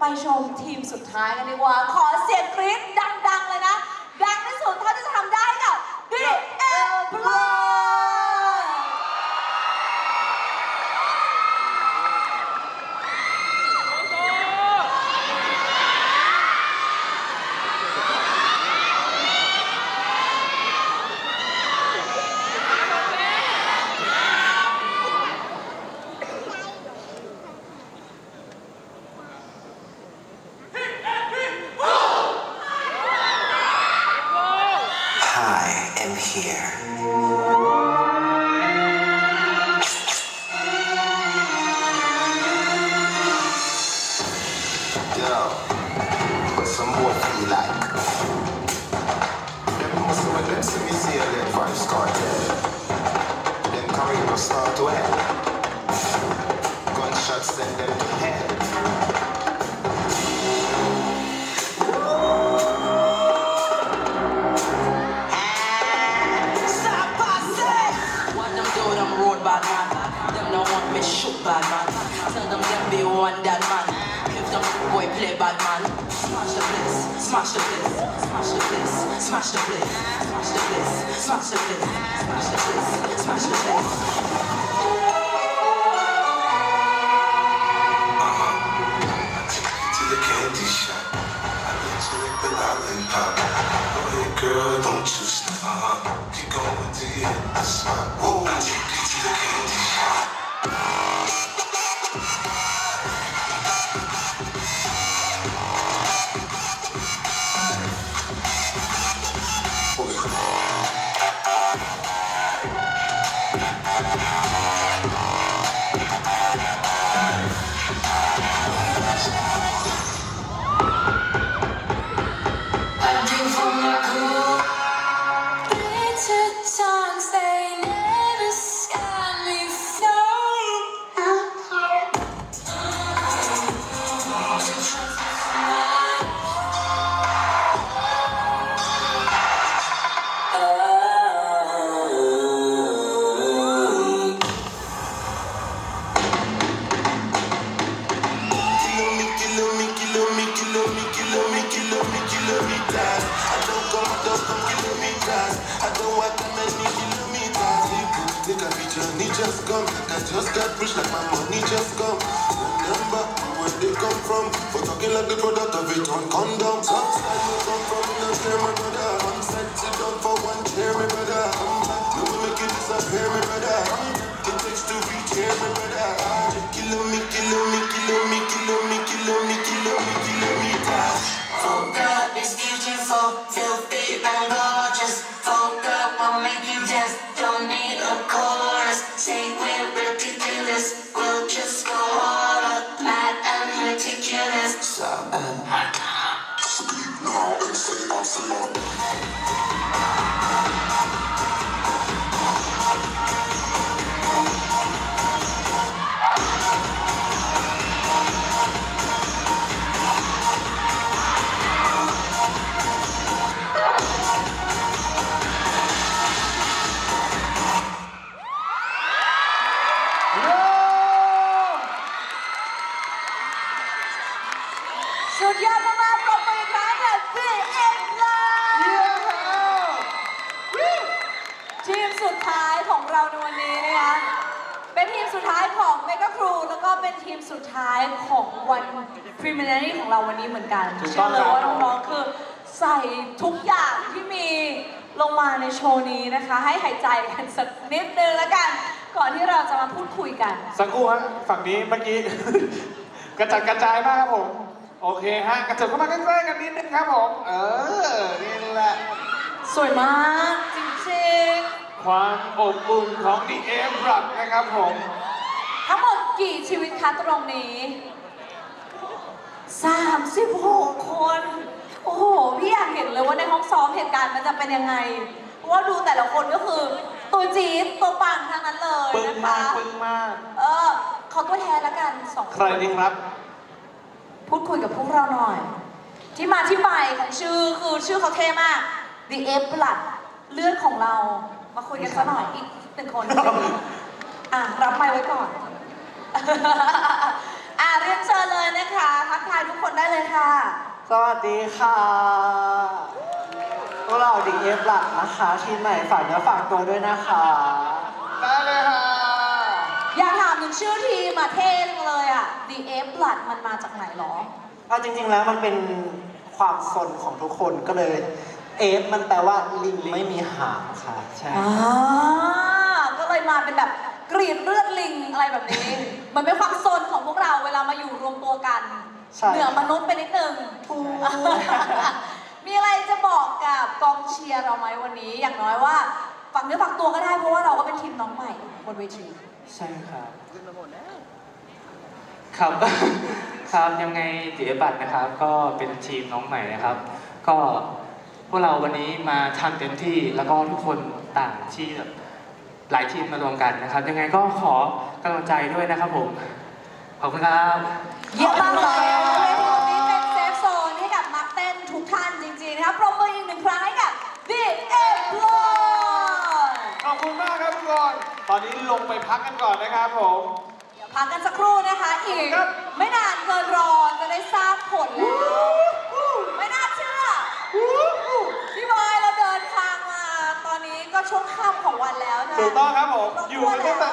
ไปชมทีมสุดท้ายกันดีกว่า ขอเสียงกรี๊ดดังๆเลย I am here. Bad man. Tell them them be one that man. If them boy play bad man, smash the place, smash the place, smash the place, smash the place, smash the place, smash the place, smash the place, smash the place. Come. I just got rich, like my money just come. Remember where they come from? For talking like the product of it on condom. Some you come from, no share próximo. ทีมสุดท้ายของเราในวันนี้นะคะเป็นทีมสุดท้ายของเมก a ครูแล้วก็เป็นทีมสุดท้ายของวัน preliminary ของเราวันนี้เหมือนกันถูกต้เชื่อองเลยครับว่าน้องๆคือใส่ทุกอย่างที่มีลงมาในโชว์นี้นะคะ ให้หายใจกันสักนิดนึงแล้วกัน ก่อนที่เราจะมาพูดคุยกัน สักครู่ฮะฝั่งนี้เมื่อกี้ กระจัดกระจายมากครับผม โอเคฮะกระเถิบเข้ามาใกล้ๆกันนิดนึงครับผม เออ นี่แหละ สวยมากจริงๆ ความอบอุ่นของดีเอฟรักนะครับผม ทั้งหมดกี่ชีวิตคะตรงนี้ 36 คน โอ้โห พี่อยากเห็นเลยว่าในห้องซ้อมเหตุการณ์มันจะเป็นยังไง เพราะว่าดูแต่ละคนก็คือ ตัวจี๊ดตัวปังทั้งนั้นเลยปึ้งนะมาคะกปึ้งมาก เออ ขอตัวแทนละกันสองใครดีครับ พูดคุยกับพวกเราหน่อย ที่มาที่ไปของชื่อคือชื่อเขาเท่มาก The F Blood เลือดของเรา มาคุยกันสักหน่อยอีกหนึ่งคน อะรับไมค์ไว้ก่อน อะเรียนเชิญเลยนะคะทักทายทุกคนได้เลยค่ะ สวัสดีค่ะพวกเราดีเอฟหลักนะคะ ทีมใหม่ฝากเนื้อฝากตัวด้วยนะคะ ได้เลยค่ะอยากถามถึงชื่อทีมอะเท่จังเลยอะ The F Blood มันมาจากไหนหรอ เอาจริงๆแล้วมันเป็นความสนของทุกคนก็เลย เอฟมันแปลว่าลิงไม่มีหางค่ะ ใช่ อ่าก็เลยมาเป็นแบบกรีดเลือดลิงอะไรแบบนี้เหมือนเป็นความโซนของพวกเราเวลามาอยู่รวมตัวกัน ใช่ เหนือมนุษย์ไปนิดนึงมีอะไรจะบอกกับกองเชียร์เราไหมวันนี้ อย่างน้อยว่าฝักเนื้อฝักตัวก็ได้เพราะว่าเราก็เป็นทีมน้องใหม่บนเวที ใช่ครับครับ ครับยังไงเดียบัตรนะครับ ก็เป็นทีมน้องใหม่นะครับ ก็พ วกเราวันนี้มาทำเต็มที่แล้วก็ทุกคนต่างที่แบบหลายทีมมารวมกันนะครับ ยังไงก็ขอกำลังใจด้วยนะครับผม ขอบคุณครับเยี่ยมมากเลยเวทีตรงนี้เป็นเซฟโซนให้กับนักเต้นทุกท่านจริงๆนะครับปรบมืออีกหนึ่งครั้งให้กับ The F Blood ขอบคุณมากครับทุกคน ตอนนี้ลงไปพักกันก่อนนะครับผม เดี๋ยวพักกันสักครู่นะคะอีก ครับ ไม่นานเกินรอจะได้ทราบผลแล้ว ไม่น่าเชื่อ พี่บอยเราเดินทางมา ตอนนี้ก็ช่วงค่ำของวันแล้วนะ ถูกต้องครับผมอยู่กันตั้งแต่